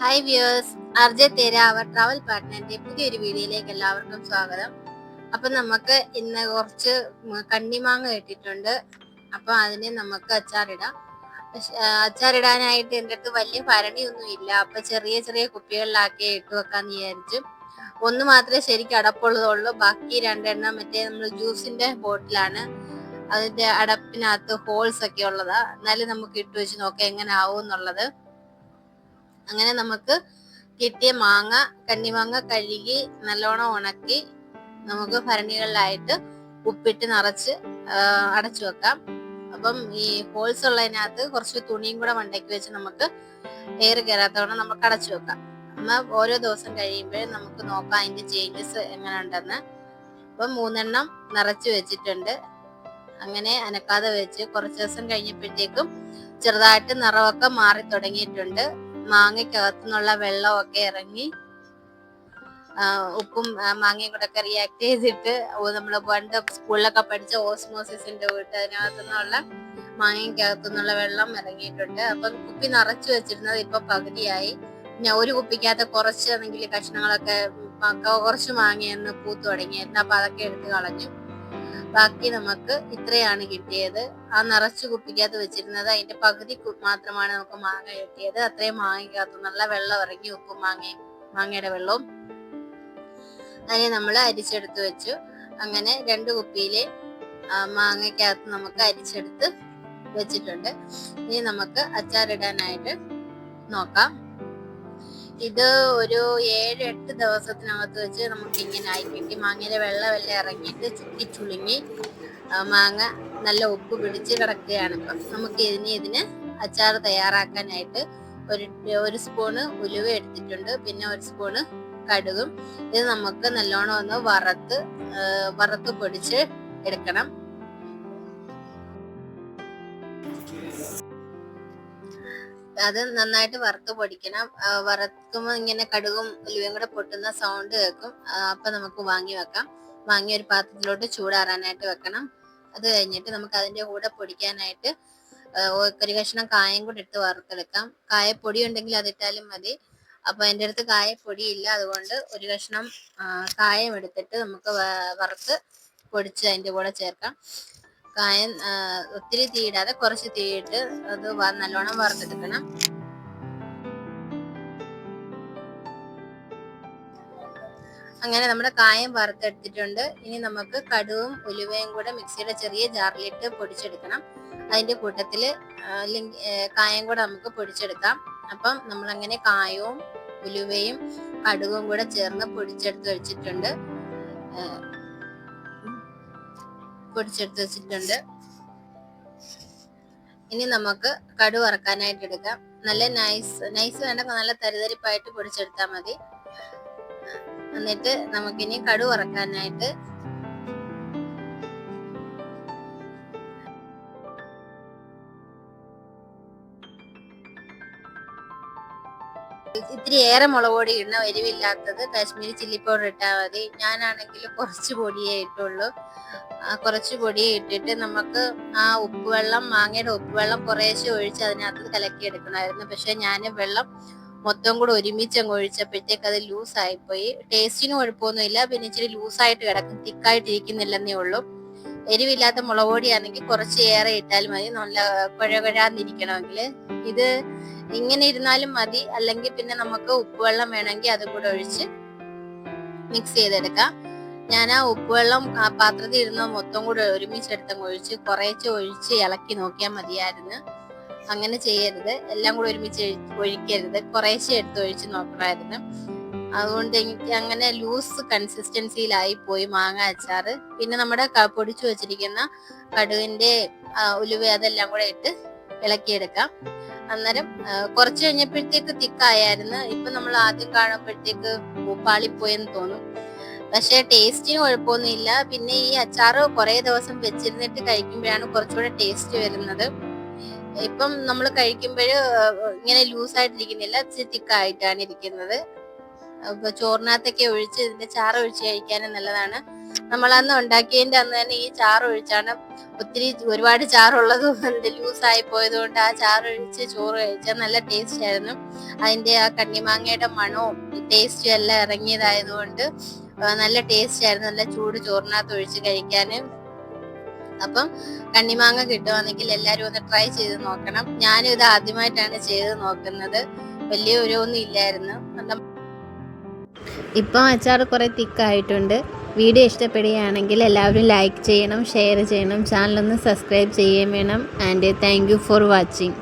Hi viewers അർജ തേര അവർ travel പാർട്ട്നറിന്റെ പുതിയൊരു വീഡിയോയിലേക്ക് എല്ലാവർക്കും സ്വാഗതം. അപ്പൊ നമുക്ക് ഇന്ന് കുറച്ച് കണ്ണിമാങ്ങ കിട്ടിയിട്ടുണ്ട് അപ്പൊ അതിനെ നമുക്ക് അച്ചാറിടാം. അച്ചാറിടാനായിട്ട് എന്റെ അടുത്ത് വലിയ ഭരണിയൊന്നും ഇല്ല. അപ്പൊ ചെറിയ ചെറിയ കുപ്പികളിലാക്കി ഇട്ട് വെക്കാന്ന് വിചാരിച്ചു. ഒന്ന് മാത്രമേ ശരിക്കും അടപ്പുള്ളതുള്ളൂ. ബാക്കി രണ്ടെണ്ണം മറ്റേ നമ്മൾ ജ്യൂസിന്റെ ബോട്ടിലാണ്. അതിന്റെ അടപ്പിനകത്ത് ഹോൾസ് ഒക്കെ ഉള്ളതാ. എന്നാലും നമുക്ക് ഇട്ട് വെച്ച് നോക്കാം എങ്ങനെ ആവും എന്നുള്ളത് അങ്ങനെ നമുക്ക് കിട്ടിയ മാങ്ങ കണ്ണിമാങ്ങ കഴുകി നല്ലോണം ഉണക്കി നമുക്ക് ഭരണികളിലായിട്ട് ഉപ്പിട്ട് നിറച്ച് അടച്ചു വെക്കാം. അപ്പം ഈ ഹോൾസ് ഉള്ളതിനകത്ത് കുറച്ച് തുണിയും കൂടെ മണ്ടയ്ക്ക് വെച്ച് നമുക്ക് എയർ കയറാത്തവണ്ണം നമുക്ക് അടച്ചു വെക്കാം. എന്നാൽ ഓരോ ദിവസം കഴിയുമ്പോഴും നമുക്ക് നോക്കാം അതിന്റെ ചേഞ്ചസ് എങ്ങനെ ഉണ്ടെന്ന് അപ്പം മൂന്നെണ്ണം നിറച്ച് വെച്ചിട്ടുണ്ട്. അങ്ങനെ അനക്കാതെ വെച്ച് കുറച്ച് ദിവസം കഴിഞ്ഞപ്പോഴത്തേക്കും ചെറുതായിട്ട് നിറമൊക്കെ മാറി തുടങ്ങിയിട്ടുണ്ട് മാങ്ങയ്ക്കകത്തു നിന്നുള്ള വെള്ളമൊക്കെ ഇറങ്ങി ഉപ്പും മാങ്ങയും കൂടെ ഒക്കെ റിയാക്ട് ചെയ്തിട്ട് നമ്മൾ പണ്ട് സ്കൂളിലൊക്കെ പഠിച്ച ഓസ്മോസിസിന്റെ വീട്ട് അതിനകത്തു നിന്നുള്ള നിന്നുള്ള വെള്ളം ഇറങ്ങിയിട്ടുണ്ട്. അപ്പം കുപ്പി നിറച്ചു വെച്ചിരുന്നത് ഇപ്പൊ പകുതിയായി. പിന്നെ ഒരു കുപ്പിക്കകത്ത് കുറച്ച് എന്തെങ്കിലും കഷ്ണങ്ങളൊക്കെ കുറച്ച് മാങ്ങയെന്ന് പൂത്തു തുടങ്ങിയായിരുന്നു അപ്പൊ അതൊക്കെ എടുത്ത് കളഞ്ഞു. ബാക്കി നമുക്ക് ഇത്രയാണ് കിട്ടിയത്. ആ നിറച്ചു കുപ്പിക്കകത്ത് വെച്ചിരുന്നത് അതിന്റെ പകുതി മാത്രമാണ് നമുക്ക് മാങ്ങ കിട്ടിയത്. അത്രയും മാങ്ങയ്ക്കകത്ത് നല്ല വെള്ളം ഇറങ്ങി ഉപ്പും മാങ്ങയും മാങ്ങയുടെ വെള്ളവും അതിനെ നമ്മൾ അരിച്ചെടുത്ത് വെച്ചു. അങ്ങനെ രണ്ട് കുപ്പിയിലെ മാങ്ങയ്ക്കകത്ത് നമുക്ക് അരിച്ചെടുത്ത് വെച്ചിട്ടുണ്ട്. ഇനി നമുക്ക് അച്ചാറിടാനായിട്ട് നോക്കാം. ഇത് ഒരു ഏഴ് എട്ട് ദിവസത്തിനകത്ത് വെച്ച് നമുക്ക് ഇങ്ങനെ ആയി കിട്ടി. മാങ്ങയിലെ വെള്ളമെല്ലാം ഇറങ്ങിയിട്ട് ചുറ്റി ചുളുങ്ങി മാങ്ങ നല്ല ഉപ്പ് പിടിച്ച് കിടക്കുകയാണ്. ഇപ്പം നമുക്ക് ഇതിന് ഇതിന് അച്ചാർ തയ്യാറാക്കാനായിട്ട് ഒരു ഒരു സ്പൂണ് ഉലുവ എടുത്തിട്ടുണ്ട്. പിന്നെ ഒരു സ്പൂണ് കടുകും. ഇത് നമുക്ക് നല്ലോണം ഒന്ന് വറുത്ത് വറുത്ത് പൊടിച്ച് എടുക്കണം. അത് നന്നായിട്ട് വറുത്ത് പൊടിക്കണം. വറുക്കുമ്പോൾ ഇങ്ങനെ കടുകും ഉലുവയും കൂടെ പൊട്ടുന്ന സൗണ്ട് കേൾക്കും. അപ്പൊ നമുക്ക് വാങ്ങി വെക്കാം. വാങ്ങി ഒരു പാത്രത്തിലോട്ട് ചൂടാറാനായിട്ട് വെക്കണം. അത് കഴിഞ്ഞിട്ട് നമുക്ക് അതിന്റെ കൂടെ പൊടിക്കാനായിട്ട് ഒരു കഷ്ണം കായം കൂടെ എടുത്ത് വറുത്തെടുക്കാം. കായപ്പൊടി ഉണ്ടെങ്കിൽ അതിട്ടാലും മതി. അപ്പൊ എന്റെ അടുത്ത് കായപ്പൊടി ഇല്ല. അതുകൊണ്ട് ഒരു കഷ്ണം കായം എടുത്തിട്ട് നമുക്ക് വറുത്ത് പൊടിച്ച് അതിന്റെ കൂടെ ചേർക്കാം. കായം ഒത്തിരി തീയിടാതെ കുറച്ച് തീയിട്ട് അത് നല്ലോണം വറുത്തെടുക്കണം. അങ്ങനെ നമ്മുടെ കായം വറുത്തെടുത്തിട്ടുണ്ട്. ഇനി നമുക്ക് കടുവും ഉലുവയും കൂടെ മിക്സിയുടെ ചെറിയ ജാറിലിട്ട് പൊടിച്ചെടുക്കണം. അതിന്റെ ഏ, കായം കൂടെ നമുക്ക് പൊടിച്ചെടുക്കാം. അപ്പം നമ്മൾ അങ്ങനെ കായവും ഉലുവയും കടുവും കൂടെ ചേർന്ന് പൊടിച്ചെടുത്ത് വെച്ചിട്ടുണ്ട്. പൊടിച്ചെടുത്ത് വെച്ചിട്ടുണ്ട്. ഇനി നമുക്ക് കടു വറക്കാനായിട്ട് എടുക്കാം. നല്ല നൈസ് നൈസ് വേണ്ട നല്ല തരിതരിപ്പായിട്ട് പൊടിച്ചെടുത്താൽ മതി. എന്നിട്ട് നമുക്കിനി കടു വറക്കാനായിട്ട് ഇത്തിരി ഏറെ മുളക് പൊടി ഇടണം എരിവില്ലാത്തത് കാശ്മീരി ചില്ലി പൗഡർ ഇട്ടാൽ മതി. ഞാനാണെങ്കിൽ കുറച്ച് പൊടിയേ ഇട്ടുള്ളൂ. കുറച്ച് പൊടി ഇട്ടിട്ട് നമുക്ക് ആ ഉപ്പ് വെള്ളം മാങ്ങയുടെ ഉപ്പ് വെള്ളം കുറേശ്ശെ ഒഴിച്ച് അതിനകത്ത് കലക്കി എടുക്കണമായിരുന്നു പക്ഷെ ഞാൻ വെള്ളം മൊത്തം കൂടെ ഒരുമിച്ച് അങ്ങ് ഒഴിച്ചപ്പോഴത്തേക്ക് അത് ലൂസ് ആയിപ്പോയി ടേസ്റ്റിനും കുഴപ്പമൊന്നുമില്ല. പിന്നെ ഇച്ചിരി ലൂസായിട്ട് കിടക്കും. തിക്കായിട്ട് ഇരിക്കുന്നില്ലെന്നേ ഉള്ളൂ. എരിവില്ലാത്ത മുളക് പൊടിയാണെങ്കിൽ കുറച്ച് ഏറെ ഇട്ടാൽ മതി. നല്ല കുഴകുഴാന്നിരിക്കണമെങ്കിൽ ഇത് ഇങ്ങനെ ഇരുന്നാലും മതി. അല്ലെങ്കിൽ പിന്നെ നമുക്ക് ഉപ്പുവെള്ളം വേണമെങ്കിൽ അത് കൂടെ ഒഴിച്ച് മിക്സ് ചെയ്തെടുക്കാം. ഞാൻ ആ ഉപ്പുവെള്ളം ആ പാത്രത്തിൽ ഇരുന്ന മൊത്തം കൂടെ ഒരുമിച്ച് എടുത്തങ്ങ് ഒഴിച്ച് കുറേശ്ശെ ഒഴിച്ച് ഇളക്കി നോക്കിയാൽ മതിയായിരുന്നു. അങ്ങനെ ചെയ്യരുത്. എല്ലാം കൂടെ ഒരുമിച്ച് ഒഴി- ഒഴിക്കരുത്. കുറേശ്ശെ എടുത്ത് ഒഴിച്ച് നോക്കണമായിരുന്നു. അതുകൊണ്ട് എനിക്ക് അങ്ങനെ ലൂസ് കൺസിസ്റ്റൻസിയിലായി പോയി മാങ്ങ അച്ചാർ. പിന്നെ നമ്മുടെ പൊടിച്ചു വെച്ചിരിക്കുന്ന കടുവിന്റെ ഉലുവ അതെല്ലാം കൂടെ ഇട്ട് ഇളക്കിയെടുക്കാം. അന്നേരം കുറച്ചു കഴിഞ്ഞപ്പോഴത്തേക്ക് തിക്കായായിരുന്നു. ഇപ്പൊ നമ്മൾ ആദ്യം കാണുമ്പോഴത്തേക്ക് പാളിപ്പോയെന്ന് തോന്നും. പക്ഷെ ടേസ്റ്റിന് കുഴപ്പമൊന്നുമില്ല. പിന്നെ ഈ അച്ചാറ് കുറെ ദിവസം വെച്ചിരുന്നിട്ട് കഴിക്കുമ്പോഴാണ് കുറച്ചുകൂടെ ടേസ്റ്റ് വരുന്നത്. ഇപ്പം നമ്മൾ കഴിക്കുമ്പോൾ ഇങ്ങനെ ലൂസ് ആയിട്ടിരിക്കുന്നില്ല തിക്കായിട്ടാണ് ഇരിക്കുന്നത്. അപ്പൊ ചോറിനകത്തൊക്കെ ഒഴിച്ച് ഇതിന്റെ ചാറ് ഒഴിച്ച് കഴിക്കാനും നല്ലതാണ്. നമ്മളന്ന് ഉണ്ടാക്കിയതിന്റെ അന്ന് തന്നെ ഈ ചാറ് ഒഴിച്ചാണ് ഒത്തിരി ഒരുപാട് ചാറുള്ളത് കൊണ്ട് ലൂസായി പോയത് കൊണ്ട് ആ ചാറ് ഒഴിച്ച് ചോറ് കഴിച്ചാൽ നല്ല ടേസ്റ്റ് ആയിരുന്നു. അതിന്റെ ആ കണ്ണിമാങ്ങയുടെ മണവും ടേസ്റ്റും എല്ലാം ഇറങ്ങിയതായതുകൊണ്ട് നല്ല ടേസ്റ്റ് ആയിരുന്നു. നല്ല ചൂട് ചോറിനകത്ത് ഒഴിച്ച് കഴിക്കാനും അപ്പം കണ്ണിമാങ്ങ കിട്ടുവാണെങ്കിൽ എല്ലാവരും ഒന്ന് ട്രൈ ചെയ്ത് നോക്കണം. ഞാനും ഇത് ആദ്യമായിട്ടാണ് ചെയ്ത് നോക്കുന്നത്. വലിയ ഒരു ഒന്നും ഇല്ലായിരുന്നു. ഇപ്പം അച്ചാർ കുറെ തിക്കായിട്ടുണ്ട് വീഡിയോ ഇഷ്ടപ്പെടുകയാണെങ്കിൽ എല്ലാവരും ലൈക്ക് ചെയ്യണം ഷെയർ ചെയ്യണം ചാനലൊന്ന് സബ്സ്ക്രൈബ് ചെയ്യുകയും വേണം. And thank for watching.